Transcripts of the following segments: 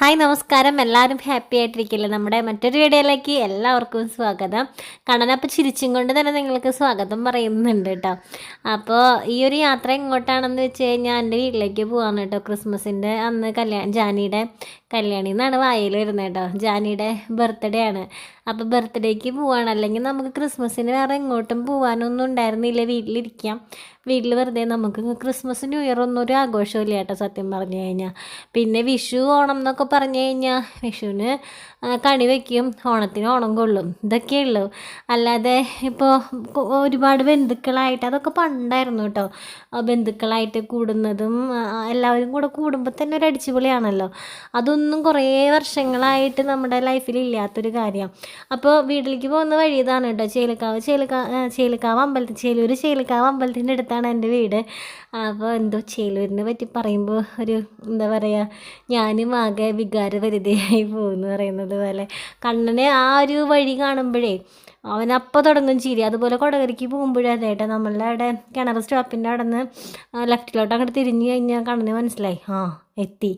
Hi നമസ്കാരം. എല്ലാവരും happy ആയിട്ടിരിക്കില്ലേ? നമ്മുടെ മറ്റൊരു വീഡിയോയിലേക്ക് എല്ലാവർക്കും സ്വാഗതം. കണ്ണനപ്പോൾ ചിരിച്ചും കൊണ്ട് തന്നെ നിങ്ങൾക്ക് സ്വാഗതം പറയുന്നുണ്ട് കേട്ടോ. അപ്പോൾ ഈ ഒരു യാത്ര എങ്ങോട്ടാണെന്ന് വെച്ച് കഴിഞ്ഞാൽ എന്റെ വീട്ടിലേക്ക് പോകാൻ കേട്ടോ. ക്രിസ്മസിന്റെ അന്ന് കല്യാണം ജാനിയുടെ കല്യാണി എന്നാണ് വായിൽ വരുന്നത് കേട്ടോ. ജാനിയുടെ ബർത്ത്ഡേ ആണ്. അപ്പോൾ ബർത്ത്ഡേക്ക് പോവാണ്. അല്ലെങ്കിൽ നമുക്ക് ക്രിസ്മസിന് വേറെ എങ്ങോട്ടും പോകാനൊന്നും ഉണ്ടായിരുന്നില്ല. വീട്ടിലിരിക്കാം വീട്ടിൽ വെറുതെ നമുക്ക് ക്രിസ്മസ് ന്യൂ ഇയർ ഒന്നും ഒരു ആഘോഷമില്ല കേട്ടോ സത്യം പറഞ്ഞു കഴിഞ്ഞാൽ പിന്നെ വിഷു ഓണം എന്നൊക്കെ പറഞ്ഞു കഴിഞ്ഞാൽ വിഷുവിന് കണി വയ്ക്കും ഓണത്തിന് ഓണം കൊള്ളും. ഇതൊക്കെയേ ഉള്ളൂ. അല്ലാതെ ഇപ്പോൾ ഒരുപാട് ബന്ധുക്കളായിട്ട് അതൊക്കെ പണ്ടായിരുന്നു കേട്ടോ. ബന്ധുക്കളായിട്ട് കൂടുന്നതും എല്ലാവരും കൂടെ കൂടുമ്പോൾ തന്നെ ഒരു അടിച്ചുപൊളിയാണല്ലോ. അതൊന്നും കുറേ വർഷങ്ങളായിട്ട് നമ്മുടെ ലൈഫിൽ ഇല്ലാത്തൊരു കാര്യമാണ് അപ്പോൾ വീട്ടിലേക്ക് പോകുന്ന വഴി ഇതാണ് കേട്ടോ. ചേലക്കാവ് ചേലക്കാവ് ചേലക്കാവ് അമ്പലത്തിൽ ചേലൂർ ചേലക്കാവ് അമ്പലത്തിന്റെ അടുത്താണ് എന്റെ വീട്. അപ്പോൾ എന്തോ ചേലൂരിനെ പറ്റി പറയുമ്പോൾ ഒരു എന്താ പറയുക ഞാനും ആകെ വികാരപരിതയായി പോകുന്നു പറയുന്നത് പോലെ. കണ്ണനെ ആ ഒരു വഴി കാണുമ്പോഴേ അവനപ്പോൾ തുടങ്ങും ചിരി അതുപോലെ കൊടകരയ്ക്ക് പോകുമ്പോഴേ കേട്ടോ നമ്മളുടെ അവിടെ കിണർ സ്റ്റോപ്പിന്റെ അവിടെ നിന്ന് ലെഫ്റ്റിലോട്ട് അങ്ങോട്ട് തിരിഞ്ഞു കഴിഞ്ഞാൽ കണ്ണന് മനസ്സിലായി. ആ എത്തി.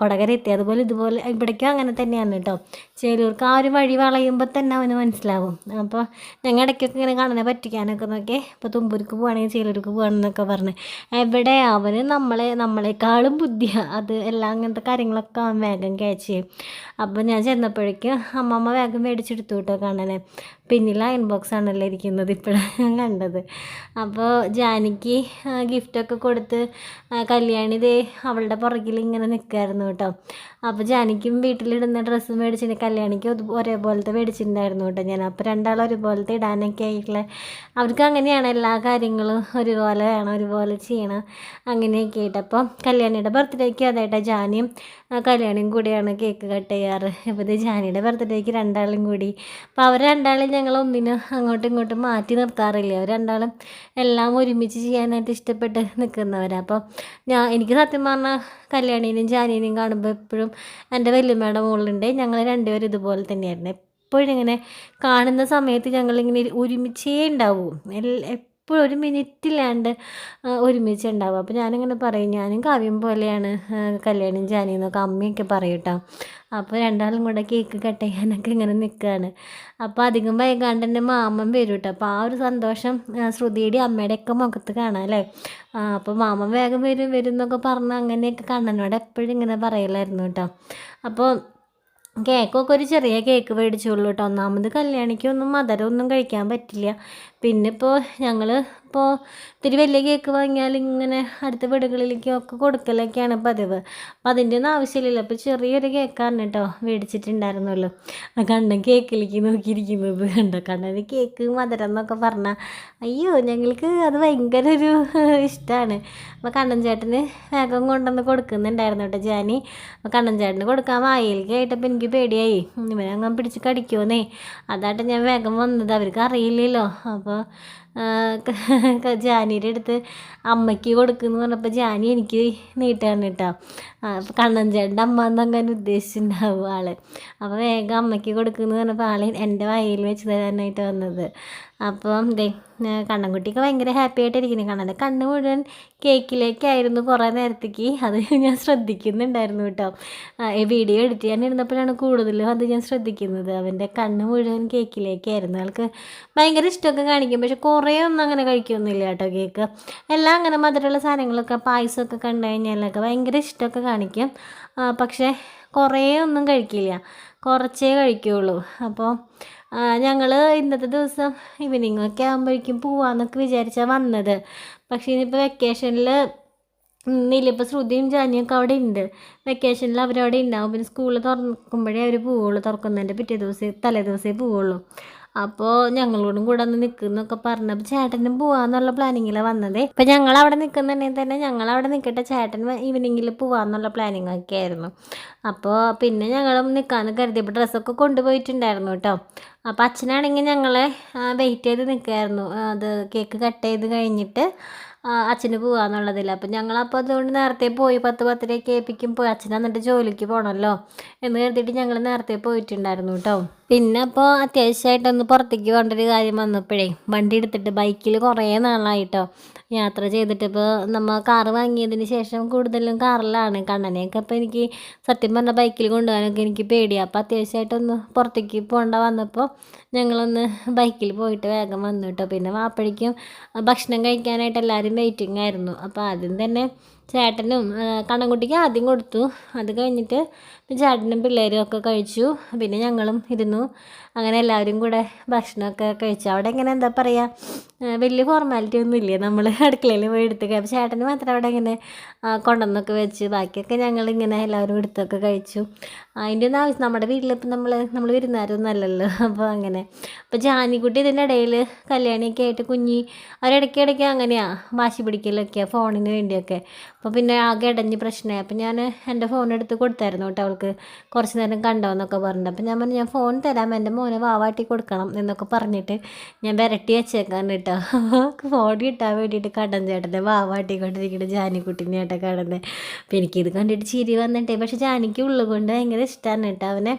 കൊടകര എത്തി. അതുപോലെ ഇതുപോലെ ഇവിടേക്കും അങ്ങനെ തന്നെയാണ് കേട്ടോ ചേലൂർക്ക് ആ ഒരു വഴി വളയുമ്പോൾ തന്നെ അവന് മനസ്സിലാവും. അപ്പോൾ ഞങ്ങൾ ഇടയ്ക്കൊക്കെ ഇങ്ങനെ കാണാനെ പറ്റിക്കാനൊക്കെ നോക്കി ഇപ്പോൾ തുമ്പൂർക്ക് പോവുകയാണെങ്കിൽ ചേലൂർക്ക് പോകണമെന്നൊക്കെ പറഞ്ഞ്. എവിടെ അവന് നമ്മളെ നമ്മളെക്കാളും ബുദ്ധിയാണ് അത് എല്ലാം അങ്ങനത്തെ കാര്യങ്ങളൊക്കെ അവൻ വേഗം ക്യാച്ച് ചെയ്യും. അപ്പോൾ ഞാൻ ചെന്നപ്പോഴേക്കും അമ്മമ്മ വേഗം മേടിച്ചെടുത്തു കേട്ടോ കണ്ണനെ പിന്നിൽ അയൺ ബോക്സ് ആണല്ലോ ഇരിക്കുന്നത് ഇപ്പോഴാണ് ഞാൻ കണ്ടത്. അപ്പോൾ ജാനിക്ക് ഗിഫ്റ്റൊക്കെ കൊടുത്ത് കല്യാണി ദേ അവളുടെ പുറകിൽ ഇങ്ങനെ നിൽക്കുമായിരുന്നു കേട്ടോ. അപ്പോൾ ജാനിക്കും വീട്ടിലിടുന്ന ഡ്രസ്സ് മേടിച്ചിട്ട് കല്യാണിക്ക് ഒരേപോലത്തെ മേടിച്ചിട്ടുണ്ടായിരുന്നു കേട്ടോ. ഞാൻ അപ്പോൾ രണ്ടാളും ഒരുപോലത്തെ ഇടാനൊക്കെ ആയിട്ടുള്ള അവർക്ക് അങ്ങനെയാണ് എല്ലാ കാര്യങ്ങളും ഒരുപോലെ വേണം ഒരുപോലെ ചെയ്യണം അങ്ങനെയൊക്കെ ആയിട്ട്. അപ്പോൾ കല്യാണിയുടെ ബർത്ത്ഡേക്ക് അതായിട്ട് ജാനിയും കല്യാണിയും കൂടിയാണ് കേക്ക് കട്ട് ചെയ്യാറ്. ഇപ്പോൾ ഇത് ജാനിയുടെ ബർത്ത്ഡേക്ക് രണ്ടാളും കൂടി. അപ്പോൾ അവർ രണ്ടാളും ഞങ്ങൾ ഒന്നിനും അങ്ങോട്ടും ഇങ്ങോട്ടും മാറ്റി നിർത്താറില്ല? അവർ രണ്ടാളും എല്ലാം ഒരുമിച്ച് ചെയ്യാനായിട്ട് ഇഷ്ടപ്പെട്ട് നിൽക്കുന്നവരാണ് അപ്പോൾ ഞാൻ എനിക്ക് സത്യം പറഞ്ഞാൽ കല്യാണീനും ജാനീനും കാണുമ്പോൾ എപ്പോഴും എന്റെ വല്യമ്മയുടെ മുകളിലുണ്ട് ഞങ്ങൾ രണ്ടുപേരും ഇതുപോലെ തന്നെയായിരുന്നു. എപ്പോഴും ഇങ്ങനെ കാണുന്ന സമയത്ത് ഞങ്ങളിങ്ങനെ ഒരുമിച്ചേ ഉണ്ടാവും. എപ്പോഴും ഒരു മിനിറ്റില്ലാണ്ട് ആ, ഒരുമിച്ച് ഉണ്ടാവും അപ്പോൾ ഞാനിങ്ങനെ പറയും ഞാനും കാവ്യം പോലെയാണ് കല്യാണം കല്യാണിയും ജാനിയും എന്നൊക്കെ അമ്മയൊക്കെ പറയും കേട്ടോ അപ്പോൾ രണ്ടാളും കൂടെ കേക്ക് കട്ട് ചെയ്യാനൊക്കെ ഇങ്ങനെ നിൽക്കുകയാണ് അപ്പോൾ അധികം വൈകാണ്ട് തന്നെ മാമൻ വരും കേട്ടോ അപ്പോൾ ആ ഒരു സന്തോഷം ശ്രുതിയുടെ അമ്മയുടെ ഒക്കെ മുഖത്ത് കാണാം അല്ലേ? അപ്പോൾ മാമൻ വേഗം വരും വരും എന്നൊക്കെ പറഞ്ഞ് അങ്ങനെയൊക്കെ കണ്ണനോട് എപ്പോഴും ഇങ്ങനെ പറയലായിരുന്നു കേട്ടോ അപ്പോൾ കേക്കൊക്കെ ഒരു ചെറിയ കേക്ക് മേടിച്ചുള്ളൂ കേട്ടോ ഒന്നാമത് കല്യാണിക്കൊന്നും മധുരമൊന്നും കഴിക്കാൻ പറ്റില്ല. പിന്നെ ഇപ്പോൾ ഞങ്ങൾ ഇപ്പോൾ ഇത്തിരി വലിയ കേക്ക് വാങ്ങിയാൽ ഇങ്ങനെ അടുത്ത വീടുകളിലേക്കും ഒക്കെ കൊടുക്കലൊക്കെയാണ് പതിവ്. അപ്പം അതിന്റെ ഒന്നും ആവശ്യമില്ലല്ലോ. അപ്പോൾ ചെറിയൊരു കേക്കാണ് കേട്ടോ മേടിച്ചിട്ടുണ്ടായിരുന്നുള്ളൂ. ആ കണ്ണൻ കേക്കിലേക്ക് നോക്കിയിരിക്കുന്നത് കണ്ടോ? കണ്ണന് കേക്ക് മധുരം എന്നൊക്കെ പറഞ്ഞാൽ അയ്യോ ഞങ്ങൾക്ക് അത് ഭയങ്കര ഒരു ഇഷ്ടമാണ് അപ്പോൾ കണ്ണൻ ചേട്ടന് വേഗം കൊണ്ടുവന്ന് കൊടുക്കുന്നുണ്ടായിരുന്നു കേട്ടോ ജാനി. അപ്പോൾ കണ്ണൻ ചേട്ടന് കൊടുക്കാൻ വായിലേക്ക് ആയിട്ടപ്പോൾ എനിക്ക് പേടിയായി. ഇവനങ്ങ് പിടിച്ച് കടിക്കുമെന്നേ അതായിട്ട് ഞാൻ വേഗം വന്നത്. അവർക്ക് അറിയില്ലല്ലോ. അപ്പോൾ 어? ജാനിയുടെ അടുത്ത് അമ്മയ്ക്ക് കൊടുക്കുന്നു പറഞ്ഞപ്പോൾ ജാനി എനിക്ക് നീട്ടാണ് കേട്ടോ. അപ്പോൾ കണ്ണൻ ചേട്ടന്റെ അമ്മ എന്നങ്ങനെ ഉദ്ദേശിച്ചിട്ടുണ്ടാവും ആൾ. അപ്പോൾ വേഗം അമ്മയ്ക്ക് കൊടുക്കുന്നു പറഞ്ഞപ്പോൾ ആൾ എന്റെ വായിൽ വെച്ച് തരാനായിട്ട് വന്നത്. അപ്പം ദേ കണ്ണൻകുട്ടിയൊക്കെ ഭയങ്കര ഹാപ്പി ആയിട്ടിരിക്കുന്നു. കണ്ണന്റെ കണ്ണ് മുഴുവൻ കേക്കിലേക്കായിരുന്നു കുറേ നേരത്തേക്ക്. അത് ഞാൻ ശ്രദ്ധിക്കുന്നുണ്ടായിരുന്നു കേട്ടോ. വീഡിയോ എഡിറ്റ് ചെയ്യാനിരുന്നപ്പോഴാണ് കൂടുതലും അത് ഞാൻ ശ്രദ്ധിക്കുന്നത്. അവന്റെ കണ്ണ് മുഴുവൻ കേക്കിലേക്കായിരുന്നു. ആൾക്ക് ഭയങ്കര ഇഷ്ടമൊക്കെ കാണിക്കും. പക്ഷെ കുറേ ഒന്നും അങ്ങനെ കഴിക്കൊന്നുമില്ല കേട്ടോ കേക്ക്. എല്ലാം അങ്ങനെ മധുരമുള്ള സാധനങ്ങളൊക്കെ പായസമൊക്കെ കണ്ടു കഴിഞ്ഞാലൊക്കെ ഭയങ്കര ഇഷ്ടമൊക്കെ കാണിക്കും. പക്ഷേ കുറേ ഒന്നും കഴിക്കില്ല. കുറച്ചേ കഴിക്കുകയുള്ളൂ അപ്പോൾ ഞങ്ങൾ ഇന്നത്തെ ദിവസം ഈവനിങ് ഒക്കെ ആകുമ്പോഴേക്കും പോവാന്നൊക്കെ വിചാരിച്ചാൽ വന്നത്. പക്ഷേ ഇനിയിപ്പോൾ വെക്കേഷനിൽ ഇന്നില്ല. ഇപ്പോൾ ശ്രുതിയും ജാനിയൊക്കെ അവിടെ ഉണ്ട് വെക്കേഷനിൽ അവരവിടെ ഉണ്ടാവും പിന്നെ സ്കൂൾ തുറക്കുമ്പോഴേ അവർ പോവുള്ളൂ. തുറക്കുന്നതിന്റെ പിറ്റേ ദിവസം തലേ ദിവസമേ പോവുള്ളൂ. അപ്പോൾ ഞങ്ങളോടും കൂടെ ഒന്ന് നിൽക്കുന്നൊക്കെ പറഞ്ഞപ്പോൾ ചേട്ടനും പോവാന്നുള്ള പ്ലാനിങ്ങിലാണ് വന്നത്. ഇപ്പം ഞങ്ങൾ അവിടെ നിൽക്കുന്നുണ്ടെങ്കിൽ തന്നെ ഞങ്ങൾ അവിടെ നിൽക്കട്ടെ ചേട്ടൻ ഈവനിങ്ങിൽ പോവാന്നുള്ള പ്ലാനിങ് ഒക്കെ ആയിരുന്നു അപ്പോൾ പിന്നെ ഞങ്ങളും നിൽക്കാമെന്ന് കരുതിയപ്പോൾ ഡ്രസ്സൊക്കെ കൊണ്ടുപോയിട്ടുണ്ടായിരുന്നു കേട്ടോ. അപ്പോൾ അച്ഛനാണെങ്കിൽ ഞങ്ങളെ വെയിറ്റ് ചെയ്ത് നിൽക്കുമായിരുന്നു അത് കേക്ക് കട്ട് ചെയ്ത് കഴിഞ്ഞിട്ട് അച്ഛന് പോകാന്നുള്ളതിൽ അപ്പം ഞങ്ങളപ്പോൾ അതുകൊണ്ട് നേരത്തെ പോയി. പത്ത് പത്തരയൊക്കെ ഏൽപ്പിക്കും പോയി. അച്ഛൻ എന്നിട്ട് ജോലിക്ക് പോകണമല്ലോ എന്ന് കരുതിയിട്ട് ഞങ്ങൾ നേരത്തെ പോയിട്ടുണ്ടായിരുന്നു കേട്ടോ. പിന്നെ അപ്പോൾ അത്യാവശ്യമായിട്ടൊന്ന് പുറത്തേക്ക് പോകേണ്ട ഒരു കാര്യം വന്നപ്പോഴേ വണ്ടി എടുത്തിട്ട് ബൈക്കിൽ കുറേ നാളായിട്ടോ. യാത്ര ചെയ്തിട്ട് ഇപ്പോൾ നമ്മൾ കാറ് വാങ്ങിയതിന് ശേഷം കൂടുതലും കാറിലാണ് കണ്ണനെയൊക്കെ അപ്പോൾ എനിക്ക് സത്യം പറഞ്ഞാൽ ബൈക്കിൽ കൊണ്ടുപോകാനൊക്കെ എനിക്ക് പേടിയാണ് അപ്പോൾ അത്യാവശ്യമായിട്ടൊന്ന് പുറത്തേക്ക് പോകേണ്ട വന്നപ്പോൾ ഞങ്ങളൊന്ന് ബൈക്കിൽ പോയിട്ട് വേഗം വന്നു കേട്ടോ. പിന്നെ വാപ്പഴിക്കും ഭക്ഷണം കഴിക്കാനായിട്ട് എല്ലാവരും വെയിറ്റിംഗ് ആയിരുന്നു. അപ്പോൾ ആദ്യം തന്നെ ചേട്ടനും കണ്ണൻകുട്ടിക്ക് ആദ്യം കൊടുത്തു. അത് കഴിഞ്ഞിട്ട് ചേട്ടനും പിള്ളേരും ഒക്കെ കഴിച്ചു. പിന്നെ ഞങ്ങളും ഇരുന്നു. അങ്ങനെ എല്ലാവരും കൂടെ ഭക്ഷണമൊക്കെ കഴിച്ചു. അവിടെ ഇങ്ങനെ എന്താ പറയുക വലിയ ഫോർമാലിറ്റി ഒന്നും ഇല്ല? നമ്മൾ അടുക്കളയിൽ പോയി എടുത്ത് അപ്പോൾ ചേട്ടന് മാത്രം അവിടെ ഇങ്ങനെ കൊണ്ടുവന്നൊക്കെ വെച്ച്. ബാക്കിയൊക്കെ ഞങ്ങളിങ്ങനെ എല്ലാവരും എടുത്തൊക്കെ കഴിച്ചു. അതിന്റെ ഒന്നും ആവശ്യം നമ്മുടെ വീട്ടിലിപ്പോൾ നമ്മൾ നമ്മൾ വിരുന്നാരൊന്നും അല്ലല്ലോ അപ്പോൾ അങ്ങനെ. അപ്പോൾ ജാനിക്കുട്ടി ഇതിന്റെ ഇടയിൽ കല്യാണിയൊക്കെ ആയിട്ട് കുഞ്ഞി അവരിടയ്ക്ക് ഇടയ്ക്ക് അങ്ങനെയാണ് വാശി പിടിക്കലൊക്കെയാണ് ഫോണിന് വേണ്ടിയൊക്കെ. അപ്പോൾ പിന്നെ ആകെ ഇടഞ്ഞ് പ്രശ്നമായി. അപ്പോൾ ഞാൻ എന്റെ ഫോൺ എടുത്ത് കൊടുത്തായിരുന്നു കേട്ടോ അവൾക്ക്. കുറച്ച് നേരം കണ്ടോന്നൊക്കെ പറഞ്ഞിട്ട്. അപ്പോൾ ഞാൻ പറഞ്ഞു ഞാൻ ഫോൺ തരാം. എന്റെ മോനെ വാവാട്ടി കൊടുക്കണം എന്നൊക്കെ പറഞ്ഞിട്ട് ഞാൻ വിരട്ടി വെച്ചേക്കാൻ കേട്ടോ. ഫോൺ കിട്ടാൻ വേണ്ടിയിട്ട് കടൻ ചേട്ടന്റെ വാവാട്ടിക്കൊണ്ടിരിക്കുന്ന ജാനിക്കുട്ടീനെ ചേട്ടൻ കടന്ന്. അപ്പോൾ എനിക്കിത് കണ്ടിട്ട് ചിരി വന്നിട്ടേ. പക്ഷെ ജാനിക്ക് ഉള്ളുകൊണ്ട് ഭയങ്കര ഇഷ്ടമാണ് കേട്ടോ. അവനെ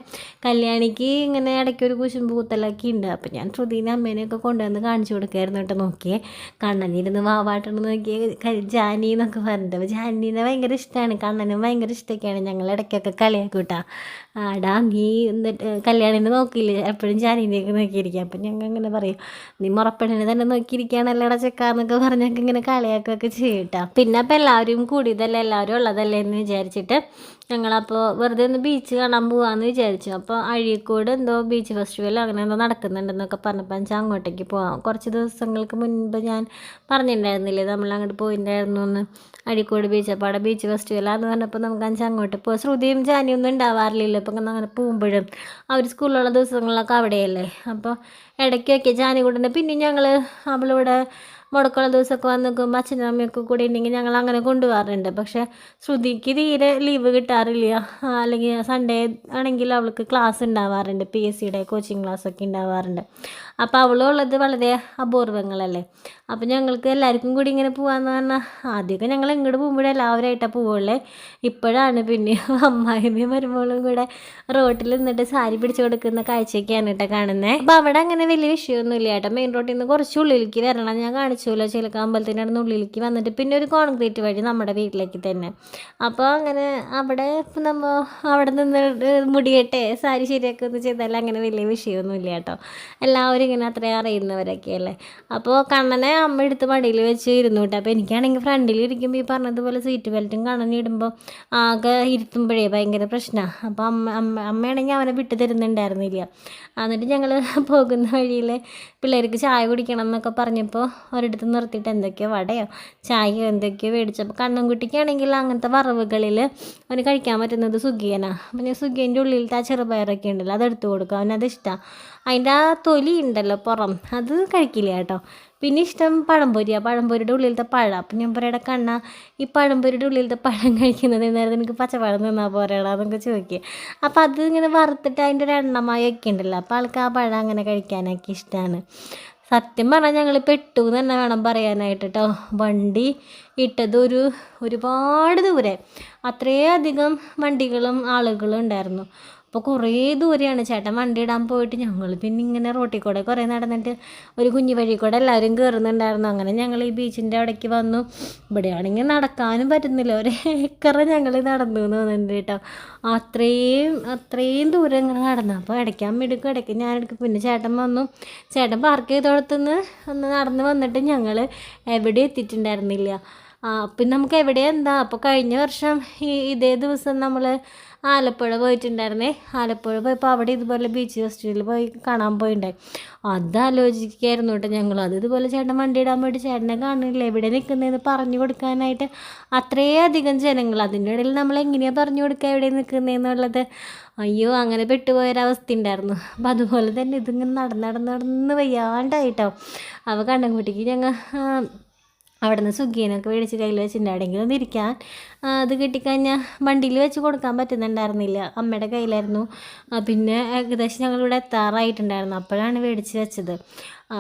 കല്യാണിക്ക് ഇങ്ങനെ ഇടയ്ക്ക് ഒരു കുശുമ്പ് കുത്തലൊക്കെ ഉണ്ട്. അപ്പോൾ ഞാൻ ശ്രുതിനെ അമ്മേനെയൊക്കെ കൊണ്ടുവന്ന് കാണിച്ചു കൊടുക്കായിരുന്നു കേട്ടോ നോക്കിയേ. കണ്ണനിരുന്ന് വാവാട്ടെന്ന് നോക്കിയേ. ജാനി എന്നൊക്കെ പറഞ്ഞിട്ട്. അപ്പോൾ ജാനീനെ ഭയങ്കര ഇഷ്ടമാണ് കണ്ണനും ഭയങ്കര ഇഷ്ടമൊക്കെയാണ് ഞങ്ങൾ ഇടയ്ക്കൊക്കെ കളിയാക്കും കേട്ടോ. ആടാ നീ എന്നിട്ട് കല്യാണിനെ നോക്കിയില്ലേ? എപ്പോഴും ജാനീനെയൊക്കെ നോക്കിയിരിക്കുക അപ്പം ഞങ്ങൾ ഇങ്ങനെ പറയും നീ മുറപ്പെണ്ണിനെ തന്നെ നോക്കിയിരിക്കുകയാണല്ലേടാ ചെക്കാന്നൊക്കെ പറഞ്ഞൊക്കെ ഇങ്ങനെ കളിയാക്കുകയൊക്കെ ചെയ്യട്ടാ പിന്നെ അപ്പം എല്ലാവരും കൂടിയതല്ലേ എല്ലാവരും ഉള്ളതല്ലേ എന്ന് വിചാരിച്ചിട്ട് ഞങ്ങളപ്പോൾ വെറുതെ ഒന്ന് ബീച്ച് കാണാൻ പോവാന്ന് വിചാരിച്ചു. അപ്പോൾ അഴീക്കോട് എന്തോ ബീച്ച് ഫെസ്റ്റിവൽ അങ്ങനെ എന്തോ നടക്കുന്നുണ്ടെന്നൊക്കെ പറഞ്ഞപ്പോൾ ഞാൻ അങ്ങോട്ടേക്ക് പോവാം. കുറച്ച് ദിവസങ്ങൾക്ക് മുൻപ് ഞാൻ പറഞ്ഞിട്ടുണ്ടായിരുന്നില്ലേ നമ്മൾ അങ്ങോട്ട് പോയിട്ടുണ്ടായിരുന്നു എന്ന്. അഴീക്കോട് ബീച്ച് അപ്പോൾ അവിടെ ബീച്ച് ഫെസ്റ്റിവലാന്ന് പറഞ്ഞപ്പോൾ നമുക്ക് അഞ്ച് അങ്ങോട്ട് പോകാം ശ്രുതിയും ജാനിയൊന്നും ഒന്നും ഉണ്ടാവാറില്ലല്ലോ ഇപ്പം അങ്ങനെ പോകുമ്പോഴും അവർ സ്കൂളിലുള്ള ദിവസങ്ങളിലൊക്കെ അവിടെയല്ലേ? അപ്പോൾ ഇടയ്ക്കൊക്കെ ജാനികൂടനെ പിന്നെ ഞങ്ങൾ അവളിവിടെ മുടക്കുള്ള ദിവസമൊക്കെ വന്ന് നിൽക്കുമ്പോൾ അച്ഛനും അമ്മയൊക്കെ കൂടെ ഉണ്ടെങ്കിൽ ഞങ്ങൾ അങ്ങനെ കൊണ്ടുപോകാറുണ്ട്. പക്ഷേ ശ്രുതിക്ക് തീരെ ലീവ് കിട്ടാറില്ല. അല്ലെങ്കിൽ സൺഡേ ആണെങ്കിൽ അവൾക്ക് ക്ലാസ് ഉണ്ടാവാറുണ്ട്. പി എസ് സിയുടെ കോച്ചിങ് ക്ലാസ്സൊക്കെ ഉണ്ടാവാറുണ്ട്. അപ്പോൾ അവളുള്ളത് വളരെ അപൂർവങ്ങളല്ലേ? അപ്പോൾ ഞങ്ങൾക്ക് എല്ലാവർക്കും കൂടി ഇങ്ങനെ പോകാമെന്ന് പറഞ്ഞാൽ ആദ്യമൊക്കെ ഞങ്ങൾ എങ്ങോട്ട് പോകുമ്പോഴേ എല്ലാവരുമായിട്ടാണ് പോവുള്ളേ. ഇപ്പോഴാണ് പിന്നെ അമ്മായിമ്മയും മരുമോളും കൂടെ റോട്ടിൽ നിന്നിട്ട് സാരി പിടിച്ചു കൊടുക്കുന്ന കാഴ്ചയൊക്കെയാണ് കേട്ടോ കാണുന്നത് അപ്പോൾ അവിടെ അങ്ങനെ വലിയ വിഷയമൊന്നുമില്ല കേട്ടോ. മെയിൻ റോട്ടിൽ നിന്ന് കുറച്ച് ഉള്ളിലേക്ക് വരണം. ഞാൻ കാണിച്ചല്ലോ ചിലക്ക അമ്പലത്തിന്റെ അടുത്ത് ഉള്ളിലേക്ക് വന്നിട്ട്. പിന്നെ ഒരു കോൺക്രീറ്റ് വഴി നമ്മുടെ വീട്ടിലേക്ക് തന്നെ. അപ്പോൾ അങ്ങനെ അവിടെ നമ്മൾ അവിടെ നിന്ന് മുടിയട്ടെ സാരി ശരിയാക്കുക ചെയ്താൽ അങ്ങനെ വലിയ വിഷയമൊന്നുമില്ല കേട്ടോ. എല്ലാവരും ഇങ്ങനെ അത്രയും അറിയുന്നവരൊക്കെയല്ലേ അപ്പോൾ കണ്ണനെ അമ്മ എടുത്ത് മടിയിൽ വെച്ച് ഇരുന്നു കേട്ടോ. അപ്പോൾ എനിക്കാണെങ്കിൽ ഫ്രണ്ടിൽ ഇരിക്കുമ്പോൾ ഈ പറഞ്ഞതുപോലെ സീറ്റ് ബെൽറ്റും കണ്ണൻ ഇടുമ്പോൾ ആകെ ഇരുത്തുമ്പോഴേ ഭയങ്കര പ്രശ്നമാണ് അപ്പോൾ അമ്മ അമ്മ അമ്മയാണെങ്കിൽ അവനെ വിട്ടു തരുന്നുണ്ടായിരുന്നില്ല. എന്നിട്ട് ഞങ്ങൾ പോകുന്ന വഴിയിൽ പിള്ളേർക്ക് ചായ കുടിക്കണം എന്നൊക്കെ പറഞ്ഞപ്പോൾ ഒരിടത്ത് നിർത്തിയിട്ട് എന്തൊക്കെയോ വടയോ ചായയോ എന്തൊക്കെയോ മേടിച്ചപ്പോൾ കണ്ണൻകുട്ടിക്കാണെങ്കിൽ അങ്ങനത്തെ വറവുകളിൽ അവന് കഴിക്കാൻ പറ്റുന്നത് സുഖിയനാണ് അപ്പം ഞാൻ സുഖിയന്റെ ഉള്ളിലത്തെ ആ ചെറുപയറൊക്കെ ഉണ്ടല്ലോ അതെടുത്ത് കൊടുക്കും. അവനത് ഇഷ്ടമാണ് അതിന്റെ ആ തൊലി ഉണ്ടല്ലോ പുറം അത് കഴിക്കില്ല കേട്ടോ. പിന്നെ ഇഷ്ടം പഴംപൊരിയാണ് പഴംപൊരിയുടെ ഉള്ളിലത്തെ പഴം. അപ്പം ഞാൻ പറയുടെ കണ്ണ ഈ പഴംപൊരിയുടെ ഉള്ളിലത്തെ പഴം കഴിക്കുന്നത് നേരത്തെ എനിക്ക് പച്ചപ്പഴം നിന്നാൽ പോരാടാ എന്നൊക്കെ ചോദിക്കുക അപ്പോൾ അത് ഇങ്ങനെ വറുത്തിട്ട് അതിന്റെ ഒരു എണ്ണമായി ഒക്കെ ഉണ്ടല്ലോ അപ്പോൾ ആൾക്ക് ആ പഴം അങ്ങനെ കഴിക്കാനൊക്കെ ഇഷ്ടമാണ് സത്യം പറഞ്ഞാൽ ഞങ്ങൾ പെട്ടു എന്ന് തന്നെ വേണം പറയാനായിട്ട് കേട്ടോ. വണ്ടി ഇട്ടത് ഒരു ഒരുപാട് ദൂരെ. അത്രയധികം വണ്ടികളും ആളുകളും ഉണ്ടായിരുന്നു. അപ്പോൾ കുറേ ദൂരെയാണ്. ചേട്ടൻ വണ്ടി ഇടാൻ പോയിട്ട് ഞങ്ങൾ പിന്നെ ഇങ്ങനെ റോട്ടിൽ കൂടെ കുറേ നടന്നിട്ട് ഒരു കുഞ്ഞു വഴി കൂടെ എല്ലാവരും കയറുന്നുണ്ടായിരുന്നു അങ്ങനെ ഞങ്ങൾ ഈ ബീച്ചിന്റെ അവിടേക്ക് വന്നു. ഇവിടെയാണെങ്കിൽ നടക്കാനും പറ്റുന്നില്ല. ഒരു ഏക്കറ ഞങ്ങൾ നടന്നു എന്ന് തോന്നുന്നുണ്ട് കേട്ടോ. അത്രയും അത്രയും ദൂരം ഇങ്ങനെ നടന്നു. അപ്പോൾ ഇടയ്ക്കാൻ എടുക്കും ഇടയ്ക്ക് ഞാൻ എടുക്കും. പിന്നെ ചേട്ടൻ വന്നു. ചേട്ടൻ പാർക്ക് ചെയ്തോടത്തുനിന്ന് ഒന്ന് നടന്ന് വന്നിട്ട് ഞങ്ങൾ എവിടെ എത്തിയിട്ടുണ്ടായിരുന്നില്ല. പിന്നെ നമുക്ക് എവിടെ എന്താ? അപ്പോൾ കഴിഞ്ഞ വർഷം ഈ ഇതേ ദിവസം നമ്മൾ ആലപ്പുഴ പോയിട്ടുണ്ടായിരുന്നേ. ആലപ്പുഴ പോയപ്പോൾ അവിടെ ഇതുപോലെ ബീച്ച് ഫെസ്റ്റിവലിൽ പോയി കാണാൻ പോയിണ്ടായി അത് ആലോചിക്കായിരുന്നു കേട്ടോ ഞങ്ങൾ അത് ഇതുപോലെ ചേട്ടൻ വണ്ടി ഇടാൻ പോയിട്ട് ചേട്ടനെ കാണില്ല? എവിടെ നിൽക്കുന്നതെന്ന് പറഞ്ഞു കൊടുക്കാനായിട്ട് അത്രയധികം ജനങ്ങൾ. അതിന്റെ ഇടയിൽ നമ്മൾ എങ്ങനെയാണ് പറഞ്ഞു കൊടുക്കുക എവിടെ നിൽക്കുന്നതെന്നുള്ളത് അയ്യോ അങ്ങനെ പെട്ടുപോയൊരവസ്ഥ ഉണ്ടായിരുന്നു അപ്പം അതുപോലെ തന്നെ ഇതിങ്ങനെ നടന്ന് നടന്ന് നടന്ന് വയ്യാണ്ടായിട്ടോ. അവ കണ്ണൻകുട്ടിക്ക് ഞങ്ങൾ അവിടെ നിന്ന് സുഗ്ഗീനൊക്കെ മേടിച്ച് കയ്യിൽ വെച്ചിട്ടുണ്ടായിരുന്നെങ്കിൽ ഒന്ന് ഇരിക്കാൻ അത് കിട്ടിക്കഴിഞ്ഞാൽ വണ്ടിയിൽ വെച്ച് കൊടുക്കാൻ പറ്റുന്നുണ്ടായിരുന്നില്ല. അമ്മയുടെ കയ്യിലായിരുന്നു. പിന്നെ ഏകദേശം ഞങ്ങളിവിടെ എത്താറായിട്ടുണ്ടായിരുന്നു. അപ്പോഴാണ് മേടിച്ച് വെച്ചത്.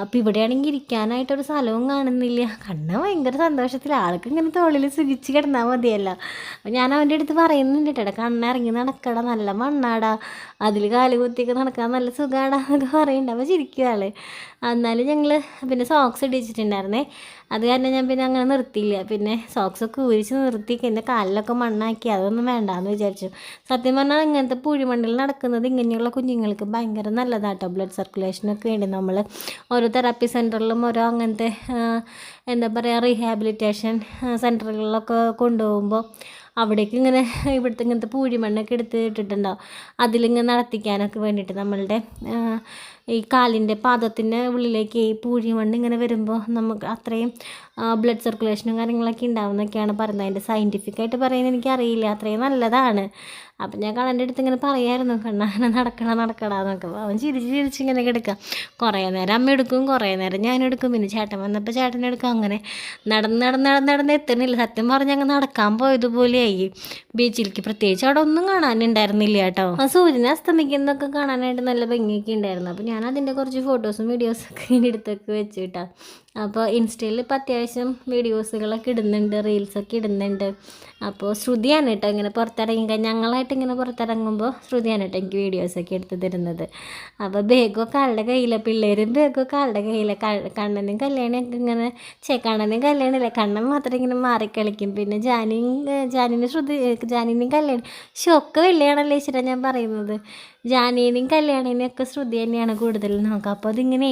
അപ്പം ഇവിടെയാണെങ്കിൽ ഇരിക്കാനായിട്ടൊരു സ്ഥലവും കാണുന്നില്ല. കണ്ണ ഭയങ്കര സന്തോഷത്തിൽ ആൾക്ക് ഇങ്ങനെ തോളിൽ സുഖിച്ച് കിടന്നാൽ മതിയല്ലോ. അപ്പം ഞാൻ അവന്റെ അടുത്ത് പറയുന്നുണ്ട് കേട്ടോ കണ്ണ ഇറങ്ങി നടക്കട. നല്ല മണ്ണാടാ. അതിൽ കാൽ കുത്തിയൊക്കെ നടക്കാൻ നല്ല സുഖമാടാ എന്നൊക്കെ പറയുന്നുണ്ട്. അപ്പോൾ ചിരിക്കും ആൾ. എന്നാലും ഞങ്ങൾ പിന്നെ സോക്സ് ഇടിച്ചിട്ടുണ്ടായിരുന്നേ. അത് കാരണം ഞാൻ പിന്നെ അങ്ങനെ നിർത്തിയില്ല. പിന്നെ സോക്സ് ഒക്കെ ഊരിച്ച് നിർത്തി എന്റെ കാലിലൊക്കെ മണ്ണാക്കി. അതൊന്നും വേണ്ടാന്ന് വിചാരിച്ചു. സത്യം പറഞ്ഞാൽ ഇങ്ങനത്തെ പൂഴിമണ്ണിൽ നടക്കുന്നത് ഇങ്ങനെയുള്ള കുഞ്ഞുങ്ങൾക്ക് ഭയങ്കര നല്ലതാട്ടോ. ബ്ലഡ് സർക്കുലേഷനൊക്കെ വേണ്ടി നമ്മൾ ഓരോ തെറാപ്പി സെന്ററിലും ഓരോ അങ്ങനത്തെ എന്താ പറയുക റീഹാബിലിറ്റേഷൻ സെന്ററുകളിലൊക്കെ കൊണ്ടുപോകുമ്പോൾ അവിടേക്ക് ഇങ്ങനെ ഇവിടുത്തെ ഇങ്ങനത്തെ പൂഴിമണ്ണൊക്കെ എടുത്ത് ഇട്ടിട്ടുണ്ടാവും. അതിലിങ്ങനെ നടത്തിക്കാനൊക്കെ വേണ്ടിയിട്ട് നമ്മളുടെ ഈ കാലിന്റെ പാദത്തിന്റെ ഉള്ളിലേക്ക് ഈ പൂഴിമണ്ണ് ഇങ്ങനെ വരുമ്പോൾ നമുക്ക് അത്രയും ബ്ലഡ് സർക്കുലേഷനും കാര്യങ്ങളൊക്കെ ഉണ്ടാവുന്നൊക്കെയാണ് പറയുന്നത്. അതിന്റെ സയന്റിഫിക്കായിട്ട് പറയുന്നത് എനിക്കറിയില്ല. അത്രയും നല്ലതാണ്. അപ്പം ഞാൻ കണ്ണന്റെ അടുത്ത് ഇങ്ങനെ പറയായിരുന്നു കണ്ണാനെ നടക്കണ എന്നൊക്കെ. അവൻ ചിരിച്ച് ചിരിച്ച് ഇങ്ങനെ എടുക്കാം കുറേ നേരം അമ്മ എടുക്കും കുറേ നേരം ഞാൻ എടുക്കും. പിന്നെ ചേട്ടൻ വന്നപ്പോൾ ചേട്ടൻ എടുക്കും. അങ്ങനെ നടന്ന് നടന്ന് നടന്ന് നടന്ന് എത്തണില്ല. സത്യം പറഞ്ഞ് അങ്ങ് നടക്കാൻ പോയതുപോലെയായി. ബീച്ചിലേക്ക് പ്രത്യേകിച്ച് അവിടെ ഒന്നും കാണാനുണ്ടായിരുന്നില്ല കേട്ടോ. ആ സൂര്യനെ അസ്തമിക്കുന്നതൊക്കെ കാണാനായിട്ട് നല്ല ഭംഗിയൊക്കെ ഉണ്ടായിരുന്നു. അപ്പോൾ ഞാൻ അതിന്റെ കുറച്ച് ഫോട്ടോസും വീഡിയോസൊക്കെ ഇതിന്റെ എടുത്തൊക്കെ വെച്ച് കേട്ടോ അപ്പോൾ ഇൻസ്റ്റയിൽ ഇപ്പോൾ അത്യാവശ്യം വീഡിയോസുകളൊക്കെ ഇടുന്നുണ്ട് റീൽസൊക്കെ ഇടുന്നുണ്ട്. അപ്പോൾ ശ്രുതിയാണ് കേട്ടോ ഇങ്ങനെ പുറത്തിറങ്ങി ഞങ്ങളായിട്ട് ഇങ്ങനെ പുറത്തിറങ്ങുമ്പോൾ ശ്രുതിയാണ് കേട്ടോ എനിക്ക് വീഡിയോസൊക്കെ എടുത്ത് തരുന്നത്. അപ്പോൾ ബേഗൊക്കെ ആളുടെ കയ്യിലെ പിള്ളേരും ബേഗൊക്കെ ആളുടെ കയ്യിലെ. കണ്ണനും കല്യാണിയൊക്കെ ഇങ്ങനെ ചേ കണ്ണനും കല്യാണില്ല കണ്ണൻ മാത്രം ഇങ്ങനെ മാറി മാറിക്കളിക്കും. പിന്നെ ജാനിയും ജാനിനും ശ്രുതി ജാനിനും കല്യാണി. പക്ഷെ ഒക്കെ വെള്ളിയാണല്ലോ ഈശ്വര ഞാൻ പറയുന്നത്. ജാനീനെയും കല്യാണിനെയും ഒക്കെ ശ്രുതി തന്നെയാണ് കൂടുതൽ നോക്കുക. അപ്പോൾ അതിങ്ങനെ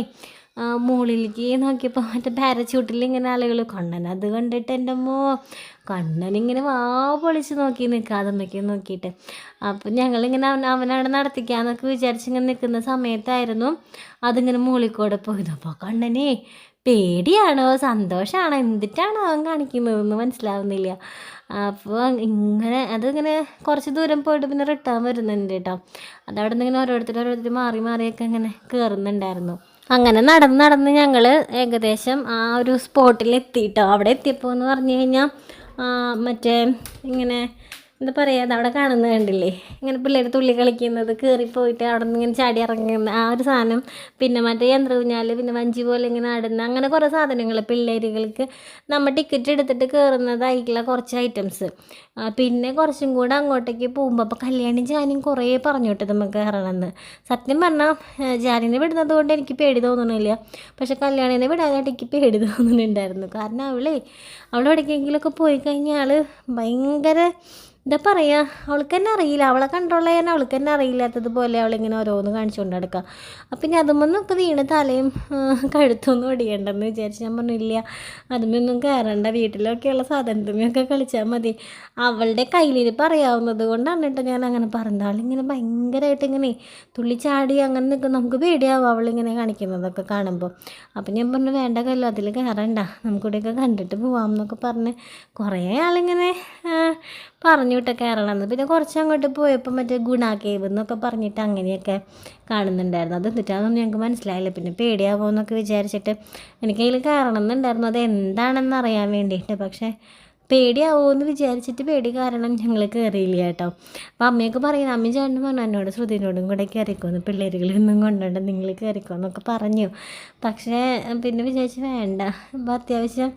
മുകളിലേക്ക് നോക്കിയപ്പോൾ മറ്റേ പാരച്യൂട്ടിൽ ഇങ്ങനെ ആളുകൾ കണ്ണൻ അത് കണ്ടിട്ട് എന്റെ അമ്മോ കണ്ണനിങ്ങനെ വാ പൊളിച്ച് നോക്കി നിൽക്കുക അതമ്മയ്ക്ക് നോക്കിയിട്ട്. അപ്പം ഞങ്ങളിങ്ങനെ അവൻ അവനവിടെ നടത്തിക്കാന്നൊക്കെ വിചാരിച്ചിങ്ങനെ നിൽക്കുന്ന സമയത്തായിരുന്നു അതിങ്ങനെ മുകളിക്കൂടെ പോയത്. അപ്പോൾ കണ്ണനെ പേടിയാണോ? സന്തോഷമാണോ എന്തിട്ടാണോ അവൻ കാണിക്കുന്നതെന്ന് മനസ്സിലാവുന്നില്ല. അപ്പോൾ ഇങ്ങനെ അതിങ്ങനെ കുറച്ച് ദൂരം പോയിട്ട് പിന്നെ റിട്ടേൺ വരുന്നുണ്ട് കേട്ടോ. അതവിടെ നിന്ന് ഇങ്ങനെ ഓരോരുത്തർ ഓരോരുത്തർ മാറി മാറിയൊക്കെ ഇങ്ങനെ കയറുന്നുണ്ടായിരുന്നു അങ്ങനെ നടന്ന് നടന്ന് ഞങ്ങൾ ഏകദേശം ആ ഒരു സ്പോട്ടിൽ എത്തിയിട്ടോ അവിടെ എത്തിയപ്പോൾ എന്ന് പറഞ്ഞു കഴിഞ്ഞാൽ മറ്റേ ഇങ്ങനെ എന്താ പറയുക അത് അവിടെ കാണുന്നത് കണ്ടില്ലേ? ഇങ്ങനെ പിള്ളേർ തുള്ളി കളിക്കുന്നത് കയറിപ്പോയിട്ട് അവിടെ നിന്ന് ഇങ്ങനെ ചാടി ഇറങ്ങുന്ന ആ ഒരു സാധനം. പിന്നെ മറ്റേ യന്ത്രൂഞ്ഞാൽ പിന്നെ വഞ്ചി പോലെ ഇങ്ങനെ ആടുന്ന അങ്ങനെ കുറേ സാധനങ്ങൾ പിള്ളേരുകൾക്ക്. നമ്മൾ ടിക്കറ്റ് എടുത്തിട്ട് കയറുന്നതായിട്ടുള്ള കുറച്ച് ഐറ്റംസ് പിന്നെ കുറച്ചും കൂടെ അങ്ങോട്ടേക്ക് പോകുമ്പോൾ അപ്പോൾ കല്യാണി ജാനും കുറേ പറഞ്ഞു കേട്ടോ നമുക്ക് കയറണമെന്ന് സത്യം പറഞ്ഞാൽ ജാനിനെ വിടുന്നത് കൊണ്ട് എനിക്ക് പേടി തോന്നണില്ല. പക്ഷെ കല്യാണിനെ വിടാനായിട്ട് എനിക്ക് പേടി തോന്നുന്നുണ്ടായിരുന്നു കാരണം അവളേ അവളെവിടേക്കെങ്കിലുമൊക്കെ പോയി കഴിഞ്ഞാൽ ഭയങ്കര എന്താ പറയുക അവൾക്ക് തന്നെ അറിയില്ല. അവളെ കൺട്രോൾ ചെയ്യാൻ അവൾക്ക് തന്നെ അറിയില്ലാത്തതുപോലെ അവളിങ്ങനെ ഓരോന്ന് കാണിച്ചുകൊണ്ട് നടക്കുക അപ്പം ഇനി അതുമൊന്നൊക്കെ വീണ് തലയും കഴുത്തൊന്നും ഒടിയണ്ടെന്ന് വിചാരിച്ച് ഞാൻ പറഞ്ഞില്ല അതുമൊന്നും കയറണ്ട വീട്ടിലൊക്കെയുള്ള സ്വാതന്ത്ര്യമൊക്കെ കളിച്ചാൽ മതി. അവളുടെ കയ്യിലിരിപ്പ് അറിയാവുന്നത് കൊണ്ടാണ് കേട്ടോ ഞാൻ അങ്ങനെ പറഞ്ഞത്. അവളിങ്ങനെ ഭയങ്കരമായിട്ട് ഇങ്ങനെ തുള്ളിച്ചാടി അങ്ങനെ നിൽക്കും നമുക്ക് പേടിയാവും അവളിങ്ങനെ കാണിക്കുന്നതൊക്കെ കാണുമ്പോൾ അപ്പം ഞാൻ പറഞ്ഞു വേണ്ട കല്ലോ അതിൽ കയറണ്ട നമുക്കിവിടെയൊക്കെ കണ്ടിട്ട് പോവാം എന്നൊക്കെ പറഞ്ഞ് കുറേ ആളിങ്ങനെ പറഞ്ഞു വിട്ട പിന്നെ കുറച്ച് അങ്ങോട്ട് പോയപ്പോൾ മറ്റേ ഗുണ കേവ് എന്നൊക്കെ പറഞ്ഞിട്ട് അങ്ങനെയൊക്കെ കാണുന്നുണ്ടായിരുന്നു. അത് എന്നിട്ടാണെന്ന് ഞങ്ങൾക്ക് മനസ്സിലായില്ല. പിന്നെ പേടിയാവുമെന്നൊക്കെ വിചാരിച്ചിട്ട് എനിക്കതിൽ കയറണം എന്നുണ്ടായിരുന്നു. അത് എന്താണെന്ന് അറിയാൻ വേണ്ടിയിട്ട്. പക്ഷേ പേടിയാവോ എന്ന് വിചാരിച്ചിട്ട് പേടി കാരണം ഞങ്ങൾ കയറിയില്ല കേട്ടോ. അപ്പം അമ്മയൊക്കെ പറയുന്നത് അമ്മയും ചേട്ടനും പറഞ്ഞു എന്നോട് ശ്രുതിനോടും കൂടെ കയറിക്കോന്ന് പിള്ളേരുകളൊന്നും കൊണ്ടുണ്ട് നിങ്ങൾ കയറിക്കോന്നൊക്കെ പറഞ്ഞു. പക്ഷേ പിന്നെ വിചാരിച്ച് വേണ്ട അപ്പോൾ അത്യാവശ്യം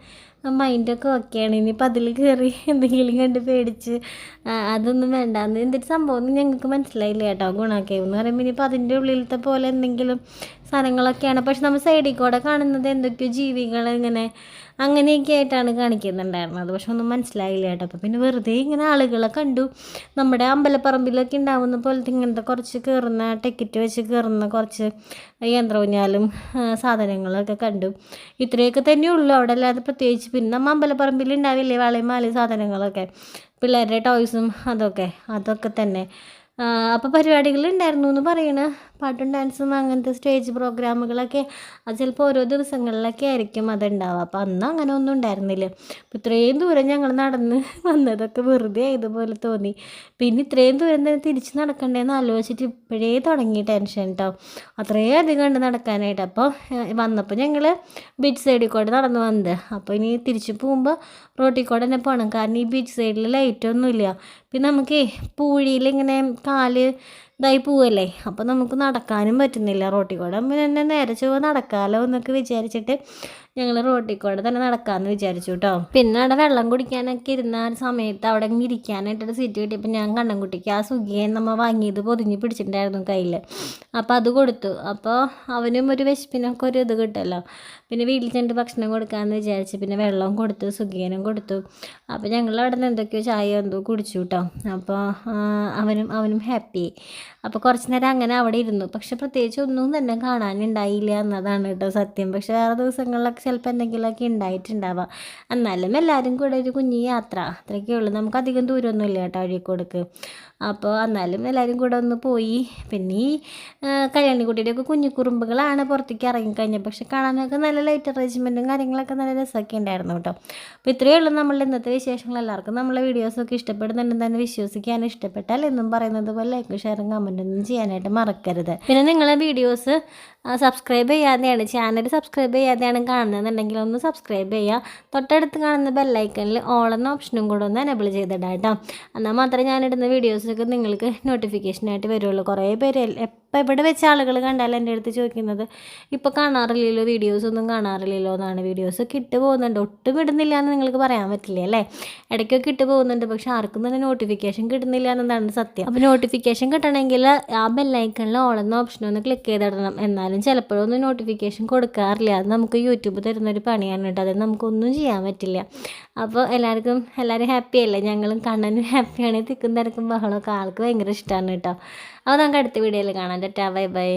മൈൻഡൊക്കെ ഓക്കെയാണ്. ഇനിയിപ്പോൾ അതിൽ കയറി എന്തെങ്കിലും കണ്ട് പേടിച്ച് അതൊന്നും വേണ്ട എന്ന് എന്തൊരു സംഭവം ഒന്നും ഞങ്ങൾക്ക് മനസ്സിലായില്ല കേട്ടോ ഗുണാക്കേവ് എന്ന് പറയുമ്പോൾ ഇനിയിപ്പോൾ അതിന്റെ ഉള്ളിലത്തെ പോലെ എന്തെങ്കിലും സാധനങ്ങളൊക്കെയാണ്. പക്ഷെ നമ്മൾ സൈഡിൽ കൂടെ കാണുന്നത് എന്തൊക്കെയോ ജീവികൾ ഇങ്ങനെ അങ്ങനെയൊക്കെ ആയിട്ടാണ് കാണിക്കുന്നുണ്ടായിരുന്നത്. പക്ഷെ ഒന്നും മനസ്സിലായില്ല കേട്ടോ. അപ്പോൾ പിന്നെ വെറുതെ ഇങ്ങനെ ആളുകളെ കണ്ടു. നമ്മുടെ അമ്പലപ്പറമ്പിലൊക്കെ ഉണ്ടാവുന്ന പോലത്തെ ഇങ്ങനത്തെ കുറച്ച് കയറുന്ന ടിക്കറ്റ് വെച്ച് കയറുന്ന കുറച്ച് യന്ത്രഊഞ്ഞാലും ആ, സാധനങ്ങളൊക്കെ കണ്ടു. ഇത്രയൊക്കെ തന്നെ ഉള്ളൂ. അവിടെ അല്ലാതെ പ്രത്യേകിച്ച് പിന്നെ നമ്മൾ അമ്പലപ്പറമ്പിൽ ഉണ്ടാവില്ലേ വളയും സാധനങ്ങളൊക്കെ? പിള്ളേരുടെ ടോയ്സും അതൊക്കെ അതൊക്കെ തന്നെ. അപ്പോൾ പരിപാടികളുണ്ടായിരുന്നു എന്ന് പറയണ. പാട്ടും ഡാൻസും അങ്ങനത്തെ സ്റ്റേജ് പ്രോഗ്രാമുകളൊക്കെ അത് ചിലപ്പോൾ ഓരോ ദിവസങ്ങളിലൊക്കെ ആയിരിക്കും അതുണ്ടാവുക. അപ്പോൾ അന്ന് അങ്ങനെ ഒന്നും ഉണ്ടായിരുന്നില്ല. അപ്പോൾ ഇത്രയും ദൂരം ഞങ്ങൾ നടന്ന് വന്നതൊക്കെ വെറുതെ ഇതുപോലെ തോന്നി. പിന്നെ ഇത്രയും ദൂരം തന്നെ തിരിച്ച് നടക്കണ്ടേന്ന് ആലോചിച്ചിട്ട് ഇപ്പോഴേ തുടങ്ങി ടെൻഷൻ കേട്ടോ അത്രയും അധികം ഉണ്ട് നടക്കാനായിട്ട്. അപ്പോൾ വന്നപ്പോൾ ഞങ്ങൾ ബീച്ച് സൈഡിൽ കൂടെ നടന്ന് വന്നത്. അപ്പോൾ ഇനി തിരിച്ച് പോകുമ്പോൾ റോട്ടിൽ കൂടെ തന്നെ പോകണം കാരണം ഈ ബീച്ച് സൈഡിൽ ലൈറ്റൊന്നുമില്ല പിന്നെ നമുക്ക് പൂഴിയിൽ ഇങ്ങനെ കാൽ ഇതായി പോവല്ലേ? അപ്പോൾ നമുക്ക് നടക്കാനും പറ്റുന്നില്ല റോട്ടിൽ കൂടെ പിന്നെ നേരെ ചൊവ്വ നടക്കാമല്ലോ എന്നൊക്കെ വിചാരിച്ചിട്ട് ഞങ്ങൾ റോട്ടിൽ കൂടെ തന്നെ നടക്കാമെന്ന് വിചാരിച്ചു കേട്ടോ പിന്നെ അവിടെ വെള്ളം കുടിക്കാനൊക്കെ ഇരുന്ന സമയത്ത് അവിടെ ഇരിക്കാനായിട്ടൊരു സീറ്റ് കിട്ടിയപ്പോൾ ഞാൻ കണ്ണൻകുട്ടിക്ക് ആ സുഖിയെ നമ്മൾ വാങ്ങിയത് പൊതിഞ്ഞ് പിടിച്ചിട്ടുണ്ടായിരുന്നു കയ്യിൽ അപ്പോൾ അത് കൊടുത്തു. അപ്പോൾ അവനും ഒരു വിശപ്പിനൊക്കെ ഒരു ഇത് കിട്ടുമല്ലോ പിന്നെ വീട്ടിൽ ചെന്നിട്ട് ഭക്ഷണം കൊടുക്കാമെന്ന് വിചാരിച്ച് പിന്നെ വെള്ളവും കൊടുത്തു സുഖിയനും കൊടുത്തു. അപ്പോൾ ഞങ്ങൾ അവിടെ നിന്ന് എന്തൊക്കെയോ ചായ എന്തോ കുടിച്ചു കേട്ടോ അപ്പോൾ അവനും അവനും ഹാപ്പി അപ്പോൾ കുറച്ച് നേരം അങ്ങനെ അവിടെ ഇരുന്നു. പക്ഷെ പ്രത്യേകിച്ച് ഒന്നും തന്നെ കാണാനുണ്ടായില്ല എന്നതാണ് കേട്ടോ സത്യം. പക്ഷേ വേറെ ദിവസങ്ങളിലൊക്കെ ചിലപ്പോൾ എന്തെങ്കിലുമൊക്കെ ഉണ്ടായിട്ടുണ്ടാവാം. എന്നാലും എല്ലാവരും കൂടെ ഒരു കുഞ്ഞു യാത്ര അത്രയൊക്കെ ഉള്ളൂ. നമുക്ക് അധികം ദൂരമൊന്നും ഇല്ല കേട്ടോ അഴീക്കോടക്ക്. അപ്പോൾ എന്നാലും എല്ലാവരും കൂടെ ഒന്ന് പോയി. പിന്നെ ഈ കല്യാണിക്കുട്ടിയുടെയൊക്കെ കുഞ്ഞു കുറുമ്പുകളാണ് പുറത്തേക്ക് ഇറങ്ങിക്കഴിഞ്ഞത്. പക്ഷെ കാണാനൊക്കെ നല്ല ലൈറ്റ് അറേഞ്ച്മെന്റും കാര്യങ്ങളൊക്കെ നല്ല രസമൊക്കെ ഉണ്ടായിരുന്നു കേട്ടോ. അപ്പോൾ ഇത്രയേ ഉള്ളൂ നമ്മളുടെ ഇന്നത്തെ വിശേഷങ്ങൾ. എല്ലാവർക്കും നമ്മളെ വീഡിയോസൊക്കെ ഇഷ്ടപ്പെടുന്നുണ്ടെന്ന് തന്നെ വിശ്വസിക്കാൻ ഇഷ്ടപ്പെട്ടാൽ എന്നും പറയുന്നത് പോലെ ലൈക്കും ഷെയറും കമന്റൊന്നും ചെയ്യാനായിട്ട് മറക്കരുത്. പിന്നെ നിങ്ങളെ വീഡിയോസ് സബ്സ്ക്രൈബ് ചെയ്യാതെയാണ്. ചാനൽ സബ്സ്ക്രൈബ് ചെയ്യാതെയാണ് കാണുന്നതെന്നുണ്ടെങ്കിൽ ഒന്ന് സബ്സ്ക്രൈബ് ചെയ്യുക തൊട്ടടുത്ത് കാണുന്ന ബെല്ലൈക്കണിൽ ഓൾ എന്ന ഓപ്ഷനും കൂടെ ഒന്ന് എനബിൾ ചെയ്തിടാം കേട്ടോ എന്നാൽ മാത്രമേ ഞാനിടുന്ന വീഡിയോസൊക്കെ നിങ്ങൾക്ക് നോട്ടിഫിക്കേഷനായിട്ട് വരുള്ളൂ. കുറേ പേര് എപ്പം എവിടെ വെച്ച ആളുകൾ കണ്ടാൽ എന്റെ അടുത്ത് ചോദിക്കുന്നത് ഇപ്പോൾ കാണാറില്ലല്ലോ വീഡിയോസ് ഒന്നും കാണാറില്ലല്ലോ എന്നാണ്. വീഡിയോസൊക്കെ കിട്ടു പോകുന്നുണ്ട്. ഒട്ടും ഇടുന്നില്ല എന്ന് നിങ്ങൾക്ക് പറയാൻ പറ്റില്ല അല്ലേ? ഇടയ്ക്കൊക്കെ ഇട്ട് പോകുന്നുണ്ട്. പക്ഷെ ആർക്കും തന്നെ നോട്ടിഫിക്കേഷൻ കിട്ടുന്നില്ല എന്നതാണ് സത്യം. അപ്പോൾ നോട്ടിഫിക്കേഷൻ കിട്ടണമെങ്കിൽ ആ ബെല്ലൈക്കണിൽ ഓളെന്ന ഓപ്ഷൻ ഒന്ന് ക്ലിക്ക് ചെയ്തിടണം. എന്നാലും ചിലപ്പോഴൊന്നും നോട്ടിഫിക്കേഷൻ കൊടുക്കാറില്ല. അത് നമുക്ക് യൂട്യൂബ് തരുന്നൊരു പണിയാണ് കേട്ടോ. അത് നമുക്കൊന്നും ചെയ്യാൻ പറ്റില്ല. അപ്പോൾ എല്ലാവർക്കും എല്ലാവരും ഹാപ്പി അല്ലേ? ഞങ്ങളും കണ്ണനും ഹാപ്പിയാണ് തിക്കും തിരക്കും ബഹളമൊക്കെ ആൾക്ക് ഭയങ്കര ഇഷ്ടമാണ് കേട്ടോ. അപ്പോൾ നമുക്ക് അടുത്ത വീഡിയോയിൽ കാണാം ടാ ബൈ ബൈ